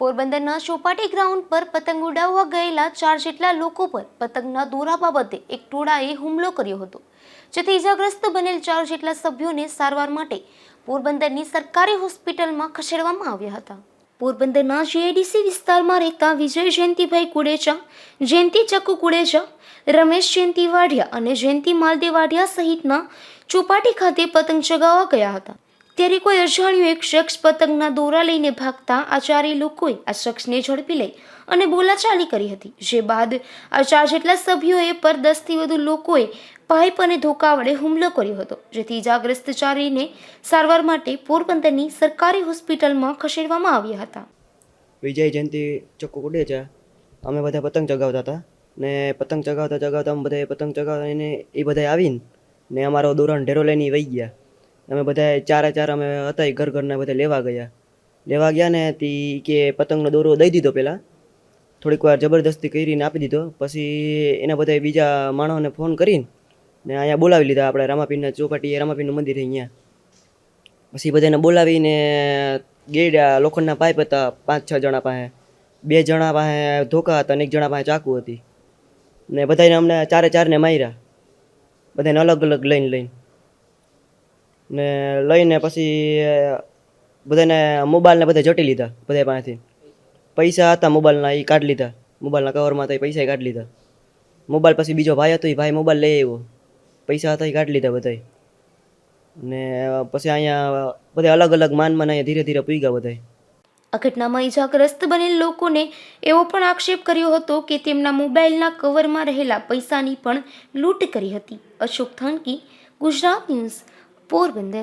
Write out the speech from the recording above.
પોરબંદરના ચોપાટી ગ્રાઉન્ડ પર પતંગ ઉડાવવા ગયેલા ચાર જેટલા લોકો પર પતંગના દોરા બાબતે એક ટોળાએ હુમલો કર્યો હતો, જેથી ઇજાગ્રસ્ત બનેલ ચાર જેટલા સભ્યોને સારવાર માટે પોરબંદરની સરકારી હોસ્પિટલમાં ખસેડવામાં આવ્યા હતા. પોરબંદરના જીઆઈડીસી વિસ્તારમાં રહેતા વિજય જયંતિભાઈ કુડેચા, જયંતિ ચકુ કુડેચા, રમેશ જયંતિ વાઢિયા અને જયંતિ માલદે વાઢિયા સહિતના ચોપાટી ખાતે પતંગ ચગાવવા ગયા હતા. ત્યારે કોઈ અજાણ્યો એક શખ્સ પતંગના દોરા લઈને ભાગતા આ લોકોએ આ શખ્સને ઝડપી લઈ અને બોલાચાલી કરી હતી, જે બાદ આ ચાર જેટલા સભ્યોએ પર દસથી વધુ લોકોએ પાઇપ અને ધોકા વડે હુમલો કર્યો હતો, જેથી ઇજાગ્રસ્ત ચારેયને સારવાર માટે પોરબંદરની સરકારી હોસ્પિટલમાં ખસેડવામાં આવ્યા હતા. વિજય જયંતિ ચક્કુ કુડે છે. અમે બધા પતંગ ચગાવતા હતા ને પતંગ ચગાવતા ચગાવતા અમે બધા પતંગ ચગાવતા એને એ બધા આવીને ને અમારો દોરણ ઢેરો લઈને વહી ગયા. અમે બધા ચારે ચાર અમે હતા એ ઘર ઘરના બધા લેવા ગયા. લેવા ગયા ને તી કે પતંગનો દોરો દઈ દીધો પહેલાં થોડીક વાર જબરદસ્તી કરીને આપી દીધો. પછી એના બધા બીજા માણસોને ફોન કરીને ને અહીંયા બોલાવી લીધા આપણે રામાપીરના ચોપાટી રામાપીરનું મંદિર અહીંયા. પછી બધાને બોલાવીને ગેડા, લોખંડના પાઇપ હતા પાંચ છ જણા પાસે. બે જણા પાસે ધોકા હતા અને એક જણા પાસે ચાકુ હતી. ને બધાને અમને ચારે ચારને માર્યા. બધાને અલગ અલગ લઈને લઈને. ને લઈને પછી બધાને મોબાઈલને બધા જટી લીધા બધા પાસેથી. પૈસા હતા મોબાઈલના એ કાઢી લીધા. મોબાઈલના કવરમાં હતા એ પૈસા કાઢી લીધા. મોબાઈલ પછી બીજો ભાઈ હતો એ ભાઈ મોબાઈલ લઈ આવ્યો. પૈસા હતા એ કાઢી લીધા બધાય. ને પછી અહીંયા બધા અલગ અલગ માનમાં અહીંયા ધીરે ધીરે પૂગ્યા બધા આ ઘટનામાં ઇજાગ્રસ્ત બનેલ લોકોને એવો પણ આક્ષેપ કર્યો હતો કે તેમના મોબાઈલના કવરમાં રહેલા પૈસાની પણ લૂંટ કરી હતી. અશોક થાનકી ગુજરાત ન્યૂઝ போர் வந்து